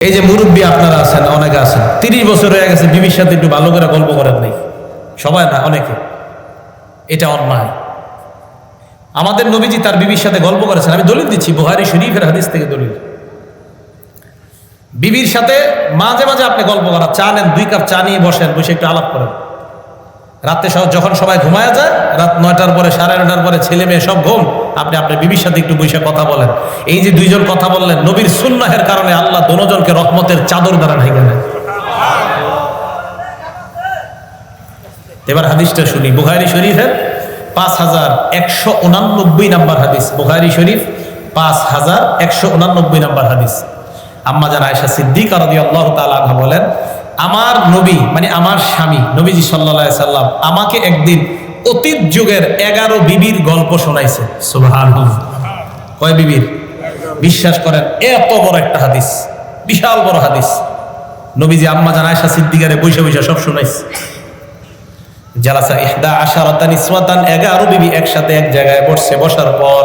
এই যে মুরব্বী আপনারা আছেন, অনেকে আছেন, তিরিশ বছর হয়ে গেছে, বিবির সাথে একটু ভালো করে গল্প করেন নাই। সবাই না, অনেকে। এটা অন্যায়। আমাদের নবীজি তার বিবির সাথে গল্প করেছেন। আমি দলিল দিচ্ছি, বুহারি শরীফের হাদিস থেকে দলিল। বিবির সাথে মাঝে মাঝে আপনি গল্প করা চা নেন, দুই কাপ চা নিয়ে বসেন, বসে একটু আলাপ করেন। রাতে যখন সবাই ঘুমায় যায়, রাত নয়টার পরে, সাড়ে নয়টার পরে ছেলে মেয়ে সব ঘুম। আপনি আপনার বিবির সাথে একটু বসে কথা বলেন। এই যে দুইজন কথা বললেন, নবীর সুন্নাহের কারণে আল্লাহ দোনোজনকে রহমতের চাদর দ্বারা ঢেকে নেয় এবার হাদিসটা শুনি। বুখারি শরীফের পাঁচ হাজার একশো উনানব্বই নাম্বার হাদিস। বুখারি শরীফ, পাঁচ হাজার একশো উনানব্বই নাম্বার হাদিস। আম্মা জান আয়সা সিদ্দিক রাদি আল্লাহ তালা বলেন আমার নবী মানে আমার স্বামী, নবীজি সাল্লা সাল্লাম আমাকে একদিন অতীত যুগের এগারো বিবির গল্প শোনাইছে। কয় বিবির? বিশ্বাস করেন, এত বড় একটা হাদিস, বিশাল বড় হাদিস। নবীজি আম্মা জান আয়সা সিদ্দিকারে বৈশা বৈশা সব শোনাইছে। জালাসা ইহদা আশারাতা নিসওয়াতান 11 বিবি একসাথে এক জায়গায় বসছে বসার পর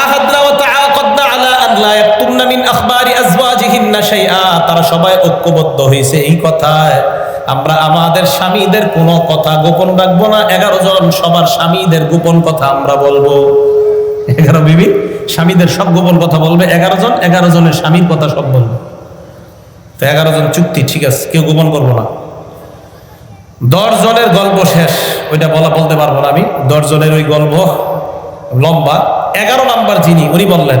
আন তারা সবাই ঐক্যবদ্ধ হয়েছে এই কথায়। আমরা আমাদের স্বামীদের কোনো কথা গোপন রাখব না। এগারো জন সবার স্বামীদের গোপন কথা আমরা বলব। এগারো বিবি, স্বামীদের সব গোপন কথা বলবে। এগারো জন, এগারো জনের স্বামীর কথা সব বলবে। তো এগারো জন চুক্তি, ঠিক আছে, কেউ গোপন করব না। দশ জনের গল্প শেষ, ওইটা বলা বলতে পারব না আমি। দশ জনের ওই গল্প লম্বা। এগারো নাম্বার যিনি, উনি বললেন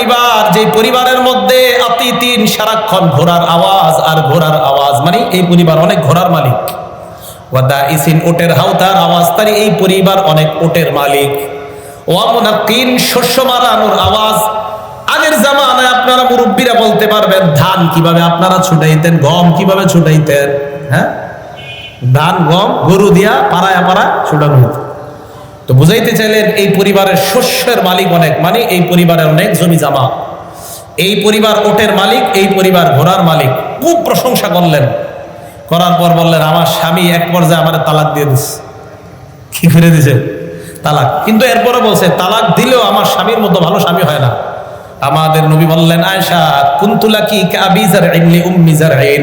পরিবার যে পরিবারের মধ্যে আতিতিন সারাক্ষণ ঘোড়ার আওয়াজ আর ঘোড়ার আওয়াজ মানে এই পরিবার অনেক ঘোড়ার মালিক। ওয়া দাইসিন ওটের হাউতার আওয়াজ এই পরিবার অনেক ওটের মালিক। ধান কীভাবে আপনারা ছুটাইতেন, গম কীভাবে হ্যাঁ? ধান, গম, গরু দিয়া পাড়ায় পাড়ায় ছুটানো হতো। তো বুঝাইতে চাইলেন এই পরিবারের শস্যের মালিক অনেক মানে এই পরিবারের অনেক জমি জামা। এই পরিবার ওটের মালিক, এই পরিবার ঘোড়ার মালিক। খুব প্রশংসা করলেন। করার পর বললেন, আমার স্বামী এক পর্যায়ে আমার তালাক দিয়ে দিচ্ছে কি করে দিছে? তালাক। কিন্তু এরপরে বলছে, তালাক দিলেও আমার স্বামীর মতো ভালো স্বামী হয় না। আমাদের নবী বললেন আয়সা কুন্তুলা কি কাবিজার ইমলি উম্মিজার আইন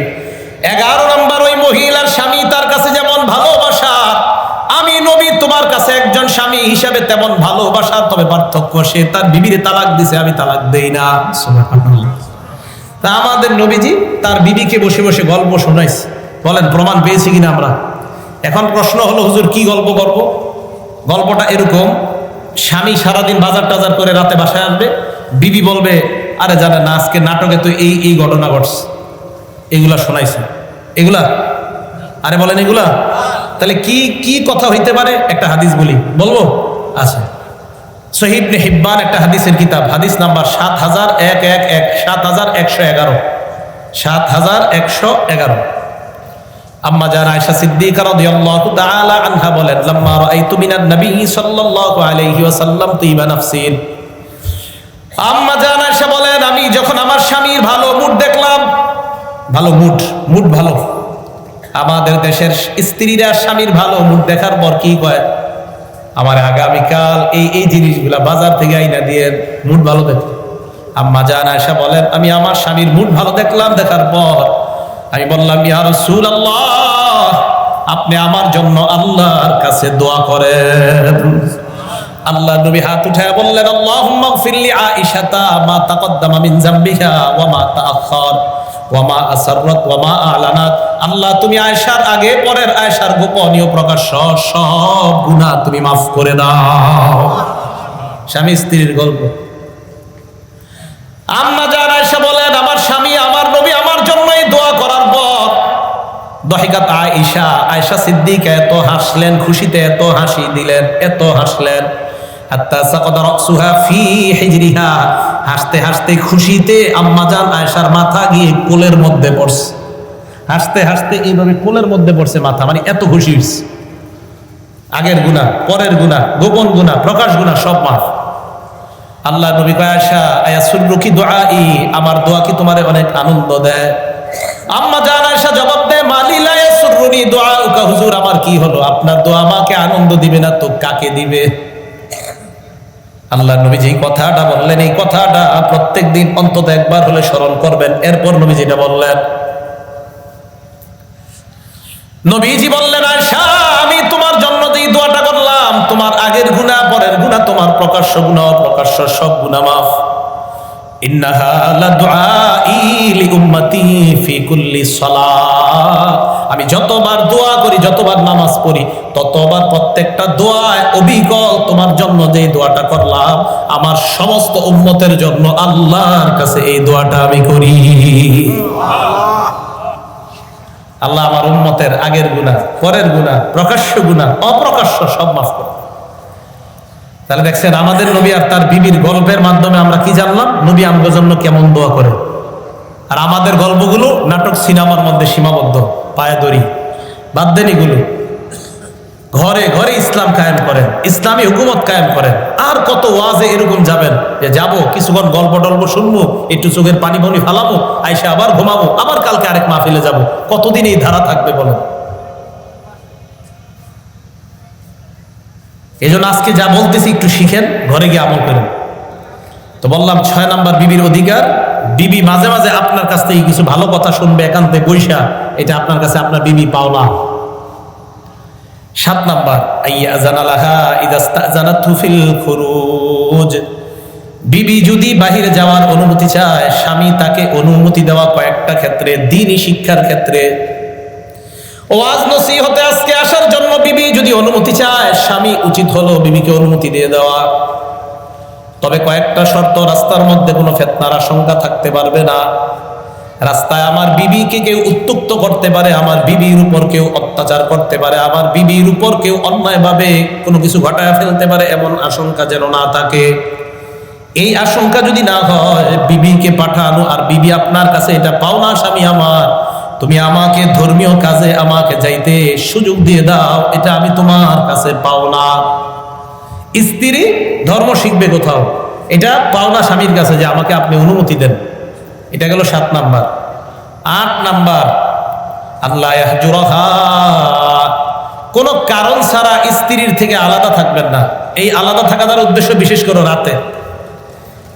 এগারো নম্বর, ওই মহিলার স্বামী তার কাছে যেমন ভালোবাসা আমি নবী তোমার কাছে একজন স্বামী হিসাবে তেমন ভালোবাসা, তবে পার্থক্য সে তার বিবিরে তালাক দিছে, আমি তালাক দেই না। তা আমাদের নবীজি তার বিবিকে বসে বসে গল্প শোনাইছে। বলেন, প্রমাণ পেয়েছি কিনা আমরা? এখন প্রশ্ন হলো, হুজুর, কি গল্প করব? গল্পটা এরকম, স্বামী সারাদিন বাজার টাজার করে রাতে বাসায় আসবে, বিবি বলবে, আরে জানে না, আজকে নাটকে তো এই এই ঘটনা ঘটছে। এগুলা শোনাইছে। এগুলা? আরে বলেন, এগুলা? তাহলে কি কি কথা হইতে পারে? একটা হাদিস বলি। বলব? আচ্ছা শহীদ হিব্বান একটা হাদিসের কিতাব। হাদিস নাম্বার সাত হাজার এক এক এক, সাত হাজার একশো এগারো। সাত হাজার একশো এগারো। তাআলা আনহা আয়েশা বলেন, আমি যখন আমার স্বামীর ভালো মুড দেখলাম, ভালো মুড মুড ভালো। আমাদের দেশের স্ত্রীরা স্বামীর ভালো মুড দেখার পর কি কয়? আমার আগামীকাল এই এই জিনিসগুলা বাজার থেকে আইনা দিয়ে মুড ভালো দেখতে আম্মা জান আয়সা বলেন, আমি আমার স্বামীর মুড ভালো দেখলাম দেখার পর। আমি বললাম, ইয়া রাসূলুল্লাহ, আপনি আমার জন্য আল্লাহর কাছে দোয়া করেন। আল্লাহ নবী হাত উঠায় বললেন, আল্লাহুম্মা গফিরলি আয়েশাতা মা তাকদ্দামা মিন যামবিহা ওয়া মা তাআখার আল্লাহ, তুমি আয়েশার আগে, পরের আয়েশার গোপনীয় সব গুনাহ তুমি মাফ করে দাও। স্বামী স্ত্রীর গল্প। আম্মা জান আয়েশা বলেন, আমার স্বামী, আমার নবী আমার জন্যই দোয়া করার পর দহিকাত আয়েশা আয়েশা সিদ্দিকা, এত হাসলেন, খুশিতে এত হাসি দিলেন, এত হাসলেন। ফি হাসতে হাসতে খুশিতে আম্মাজান আয়েশার মাথা গিয়ে কোলের মধ্যে পড়ছে। হাসতে হাসতে এইভাবে কোলের মধ্যে পড়ছে মাথা মানে এত খুশি হয়েছে আগের গুণা পরের গুণা গোপন গুণা প্রকাশ গুণা সব মাফ। আল্লাহ নবী কয় আয়সা আয়া সুররুকি দোয়া ই আমার দোয়া কি তোমারে অনেক আনন্দ দেয়? আম্মা জান আয়সা জবাব দেয় মালিলা সুররুনি দোয়া উকা হুজুর, আমার কি হলো? আপনার দোয়া আমাকে আনন্দ দিবে না, তো কাকে দিবে? আল্লাহ নবী যে কথাটা বললেন, এই কথাটা প্রত্যেক দিন অন্তত একবার হলে স্মরণ করবেন। এরপর নবী যেটা বললেন, নবীজি বললেন আয়সা আমি তোমার জন্য যে দোয়াটা করলাম, তোমার আগের গুণা পরের গুণা তোমার প্রকাশ্য গুণা প্রকাশ্য সব গুণা মাফ। আমি যতবার দোয়া করি, যতবার নামাজ পড়ি, ততবার প্রত্যেকটা দোয়ায় অবিকল তোমার জন্য যে দোয়াটা করলাম, আমার সমস্ত উম্মতের জন্য আল্লাহর কাছে এই দোয়াটা আমি করি। আল্লাহ আমার উম্মতের আগের গুণা পরের গুণা প্রকাশ্য গুণা অপ্রকাশ্য সব মাফ করে। তাহলে দেখছেন আমাদের নবী আর তার বিবির গল্পের মাধ্যমে আমরা কি জানলাম? নবী আমগো জন্য কেমন দোয়া করে আর আমাদের গল্পগুলো নাটক সিনেমার মধ্যে সীমাবদ্ধ, পায়ে দড়ি দেন ঘরে ঘরে ইসলাম কায়েম করেন, ইসলামী হুকুমত কায়েম করেন। আর কত ওয়াজে এরকম যাবেন যে যাব, কিছুক্ষণ গল্প টল্প শুনব, একটু চোখের পানি বনি ফালাবো, আইসে আবার ঘুমাবো, আবার কালকে আরেক মাহফিলে যাব। কতদিন এই ধারা থাকবে বলেন? এই জন্য আজকে যা বলতেছি একটু শিখেন, ঘরে গিয়ে আমল করেন। তো বললাম, ছয় নাম্বার বিবির অধিকার। বিবি মাঝে মাঝে আপনার কাছ থেকে কিছু ভালো কথা শুনবে, একান্তে বৈশা এটা আপনার কাছে আপনার বিবি পাওনা। সাত নাম্বার বিবি যদি বাহিরে যাওয়ার অনুমতি চায়, স্বামী তাকে অনুমতি দেওয়া কয়েকটা ক্ষেত্রে, দিনই শিক্ষার ক্ষেত্রে ওয়াজ নসিহতে আজকে আসার জন্য বিবি যদি অনুমতি চায়, স্বামী উচিত হলো বিবিকে অনুমতি দিয়ে দেওয়া। তবে কয়েকটা শর্ত, রাস্তার মধ্যে কোনো ফেতনার আশঙ্কা থাকতে পারবে না। রাস্তায় আমার বিবিকে কেউ উত্তুক্ত করতে পারে, আমার বিবির উপর কেউ অত্যাচার করতে পারে, আমার বিবির উপর কেউ অন্যায়ভাবে কোনো কিছু ঘটায় ফেলতে পারে, এমন আশঙ্কা যেন না থাকে। এই আশঙ্কা যদি না হয়, বিবিকে পাঠানো, আর বিবি আপনার কাছে এটা পাও না স্বামী আমার তুমি আমাকে ধর্মীয় কাজে আমাকে যাইতে সুযোগ দিয়ে দাও, এটা আমি তোমার কাছে পাও না স্ত্রী ধর্ম শিখবে কোথাও। এটা পাওনা স্বামীর কাছে যে আমাকে আপনি অনুমতি দেন। এটা গেল সাত নাম্বার। আট নাম্বার আল্লাহ। কোনো কারণ ছাড়া স্ত্রীর থেকে আলাদা থাকবেন না। এই আলাদা থাকার উদ্দেশ্য বিশেষ করে রাতে।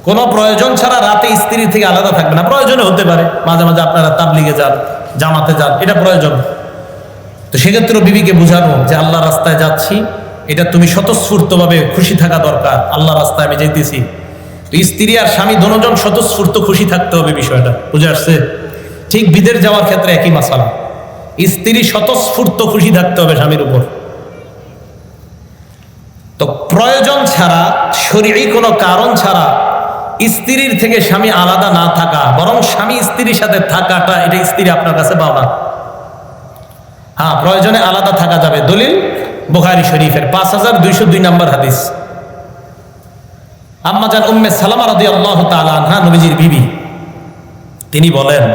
কোনো প্রয়োজন ছাড়া রাতে স্ত্রী থেকে আলাদা থাকবে না। প্রয়োজনে হতে পারে। মাঝে মাঝে আপনারা তাবলিগে যান, জামাতে যান, এটা প্রয়োজন। তো সেক্ষেত্রে বিবিকে বুঝানো যে আল্লাহ রাস্তায় যাচ্ছি, এটা তুমি স্বতঃস্ফূর্তভাবে খুশি থাকা দরকার। আল্লাহ রাস্তায় আমি যেতেছি। স্ত্রী আর স্বামী দনোজন স্বতঃস্ফূর্ত খুশি থাকতে হবে বিষয়টা। বুঝে আসছে? ঠিক বিদের যাওয়ার ক্ষেত্রে একই মাসালা। স্ত্রী স্বতঃস্ফূর্ত খুশি থাকতে হবে স্বামীর উপর। তো প্রয়োজন ছাড়া শরীরই কোনো কারণ ছাড়া স্ত্রীর থেকে স্বামী আলাদা না থাকা, বরং স্বামী স্ত্রীর সাথে থাকাটা, এটা স্ত্রী আপনার কাছে পাওনা। হ্যাঁ প্রয়োজনে আলাদা থাকা যাবে। দলিল, বুখারি শরীফের পাঁচ হাজার দুইশো দুই নম্বর হাদিস। আম্মাজান উম্মে সালামা রাদি আল্লাহ তালা নবীজির বিবি। তিনি বলেন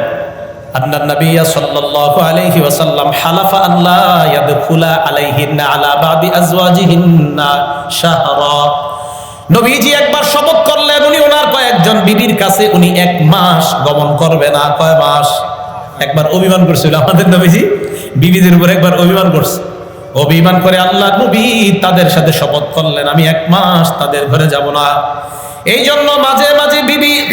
নবিয়া সাল্লাল্লাহু আলাইহি ওয়াসাল্লাম হালাফা আল্লাহ ইয়াদখুলা আলাইহিন্না আলা বাদি আজওয়াজিহিন্না শাহরা। নবীজি একবার শপথ করলেন, উনি ওনার কয়েকজন বিবির কাছে, উনি এক মাস গমন করবে না, কয় মাস? একবার অভিমান করছিল আমাদের নবীজি, বিবিদের উপর একবার অভিমান করছে। অভিমান করে আল্লাহ নবী তাদের সাথে শপথ করলেন, আমি এক মাস তাদের ঘরে যাব না। এই জন্য মাঝে মাঝে বিবি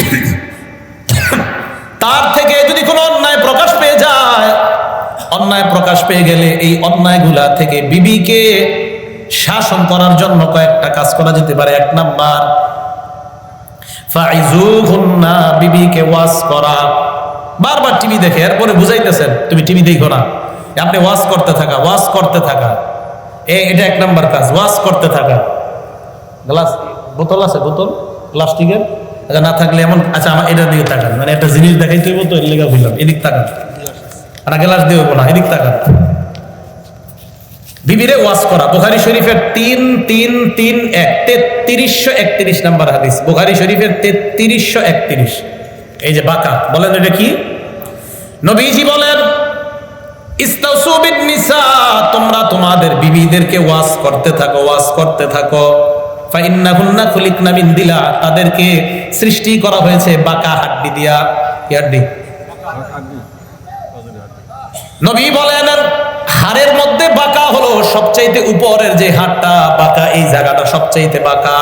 তার থেকে যদি কোনো অন্যায় প্রকাশ পেয়ে যায়, অন্যায় প্রকাশ পেয়ে গেলে এই অন্যায়গুলা থেকে বিবিকে শাসন করার জন্য কয়েকটা কাজ করা যেতে পারে। এক নাম্বার বারবার টিভি দেখে, এরপরে বুঝাইতেছেন, তুমি টিভি দেখো না। আপনি ওয়াজ করতে থাকা, ওয়াজ করতে থাকা। এ, এটা এক নাম্বার কাজ, ওয়াজ করতে থাকা। গ্লাস, বোতল আছে, বোতল? প্লাস্টিকের? আচ্ছা না থাকলে এমন আচ্ছা আমার এটার দিকে তাকান। মানে একটা জিনিস দেখাইতে হইব তো, এর লেগে বুঝলাম এদিক তাকান। আর গ্লাস দিয়ে না, এদিক তাকান। বিবিরে ওয়াজ করা। বুখারি শরীফের তিন তিন তিন, এক, তেত্রিশশো একত্রিশ নাম্বার হাদিস। বুখারি শরীফের তেত্রিশশো একত্রিশ। এই যে বাঁকা, বলেন এটা কি? নবীজি বলেন তোমরা তোমাদের বিবিদেরকে ওয়াজ করতে থাকো, ওয়াজ করতে থাকো। দিলা, তাদেরকে সৃষ্টি করা হয়েছে বাঁকা হাড্ডি দিয়া। হাড্ডি? নবী বলেন হাড়ের মধ্যে বাঁকা হলো সবচাইতে উপরের যে হাড়টা, বাঁকা এই জায়গাটা সবচাইতে বাঁকা।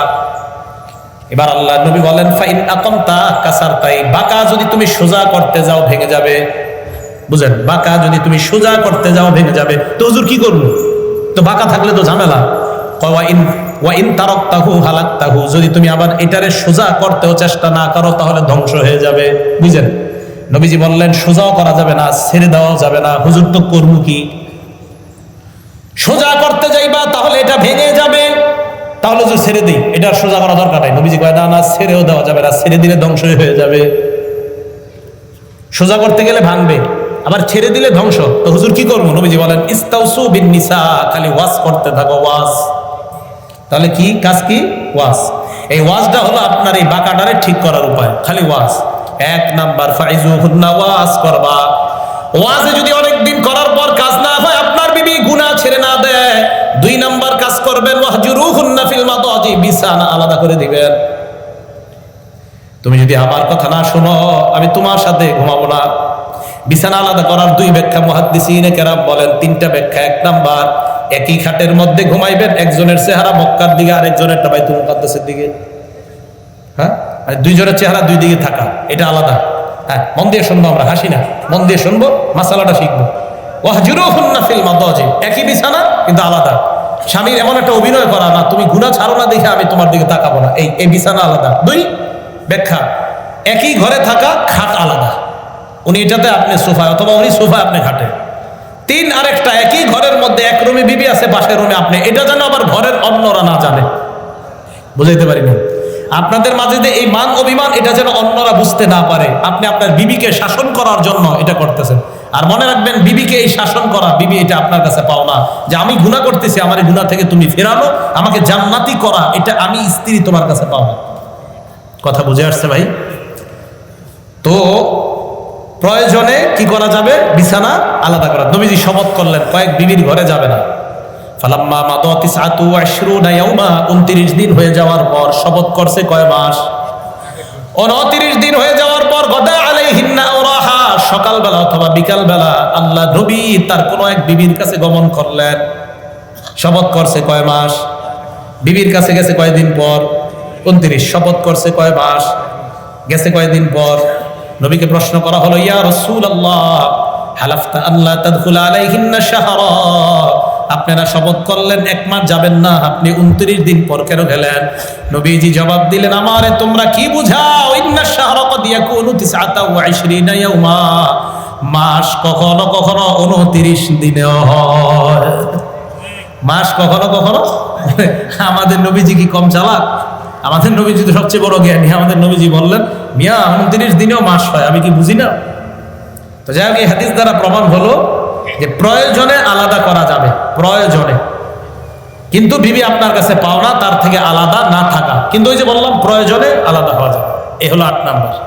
এবার আল্লাহ নবী বলেন, ফাইন আকমতা কাসার তাই বাঁকা যদি তুমি সোজা করতে যাও, ভেঙে যাবে। বুঝেন, বাঁকা যদি তুমি সোজা করতে যাও, ভেঙে যাবে। তো হুজুর কি করব? তো বাঁকা থাকলে তো ঝামেলা। ওয়া ইন তারকতাহু হালাকতাহু। যদি তুমি আবার সোজা করতেও চেষ্টা না করো, তাহলে ধ্বংস হয়ে যাবে। বললেন, সোজাও করা যাবে না, ছেড়ে দেওয়াও যাবে না। হুজুর তো কি সোজা করতে যাইবা, তাহলে এটা ভেঙে যাবে। তাহলে যে ছেড়ে দিই। এটা সোজা করা দরকার নাই। নবীজি কয়, না না, ছেড়েও দেওয়া যাবে না। ছেড়ে দিলে ধ্বংস হয়ে যাবে। সোজা করতে গেলে ভাঙবে। আবার ছেড়ে দিলে ধ্বংস। তো হুজুর কি করব? নবীজি বলেন, ইস্তাউসু বিন নিসা খালি ওয়াজ করতে থাকো, ওয়াজ। তাহলে কি? কাজ কি? ওয়াজ। এই ওয়াজটা হলো আপনার এই বাঁকাটারে ঠিক করার উপায়। খালি ওয়াজ। এক নাম্বার, ফাইজু হুন্না, ওয়াজ করবা। ওয়াজে যদি অনেক না দেয় দুই নাম্বার কাজ করবেন ওয়াহজুরু হুন্না ফিল মাদাজি, বিছানা আলাদা করে দিবেন। তুমি যদি আমার কথা না শোনো, আমি তোমার সাথে ঘুমাবো না। বিছানা আলাদা করার দুই ব্যাখ্যা মুহাদ্দিসিনে কেরাম বলেন, তিনটা ব্যাখ্যা, এক নাম্বার, একই খাটের মধ্যে ঘুমাইবেন, একজনের চেহারা মক্কার দিকে আরেকজনেরটা বাইতুল মুকাদ্দাসের দিকে। হ্যাঁ? আর দুইজনের চেহারা দুই দিকে থাকা, এটা আলাদা। হ্যাঁ মন দিয়ে শুনব আমরা, হাসি না। মন দিয়ে শুনব, মাসালাটা শিখব। ওয়াহজুরুহুন্না ফিল মাদাজি। একই বিছানা, কিন্তু আলাদা। স্বামীর এমন একটা অভিনয় করা, না, তুমি গুনাহ ছাড়ো না, দেখে আমি তোমার দিকে তাকাবো না। এই এই বিছানা আলাদা। দুই, ব্যাখ্যা। একই ঘরে থাকা খাট আলাদা। উনি এটাতে আপনি সোফায়, অথবা উনি সোফায় আপনি খাটে। তিন, আরেকটা, একই ঘরের মধ্যে এক রুমে বিবি আছে, পাশের রুমে আপনি। এটা যেন আবার ঘরের অন্যরা না জানে। বুঝাইতে পারিনি আপনাদের মাঝে যে এই মান অভিমান, এটা যেন অন্যরা বুঝতে না পারে। আপনি আপনার বিবিকে শাসন করার জন্য এটা করতেছেন। আর মনে রাখবেন, বিবিকে এই শাসন করা, বিবি এটা আপনার কাছে পাও না। যে আমি গুণা করতেছি, আমার গুণা থেকে তুমি ফেরানো, আমাকে জান্নাতি করা, এটা আমি স্ত্রী তোমার কাছে পাও না কথা বুঝে আসছে ভাই? তো প্রয়োজনে কি করা যাবে? বিছানা আলাদা করা। নবীজি শপথ করলেন, কয়েক বিবির ঘরে যাবে না। ফালাম্মা মাদাতি সাতু আশরুনা ইয়াউমা 29 দিন হয়ে যাওয়ার পর শপথ করছে কয় মাস? 29 দিন হয়ে যাওয়ার পর, গদা আলাইহিন্না সকালবেলা অথবা বিকালবেলা আল্লাহ নবী তার কোনো এক বিবির কাছে গমন করলেন। শপথ করছে কয় মাস? বিবির কাছে গেছে কয়দিন পর? 29 শপথ করছে কয় মাস? গেছে কয়দিন পর? নবীকে প্রশ্ন করা হলো, ইয়া রসুল আল্লাহ হালাফতা আল্লাহ তাদখুল আলাইহিন্না শাহরা? আপনারা শপথ করলেন, এক মাস যাবেন না, আপনি উনত্রিশ দিন পর কেন গেলেন? নবীজি জবাব দিলেন, আমারে তোমরা কি বুঝাও? ইয়াউমা। মাস কখনো কখনো উনত্রিশ দিনেও হয়। মাস কখনো কখনো? আমাদের নবীজি কি কম চালাক? আমাদের নবীজি তো সবচেয়ে বড় জ্ঞানী। আমাদের নবীজি বললেন, মিয়া, উনত্রিশ দিনেও মাস হয়, আমি কি বুঝি না? তো যাই হোক, এই হাদিস দ্বারা প্রমাণ হলো যে প্রয়োজনে আলাদা করা যাবে, প্রয়োজনে। কিন্তু বিবি আপনার কাছে পাওনা, তার থেকে আলাদা না থাকা। কিন্তু ওই যে বললাম, প্রয়োজনে আলাদা হওয়া যাবে। এ হলো আট নাম্বার।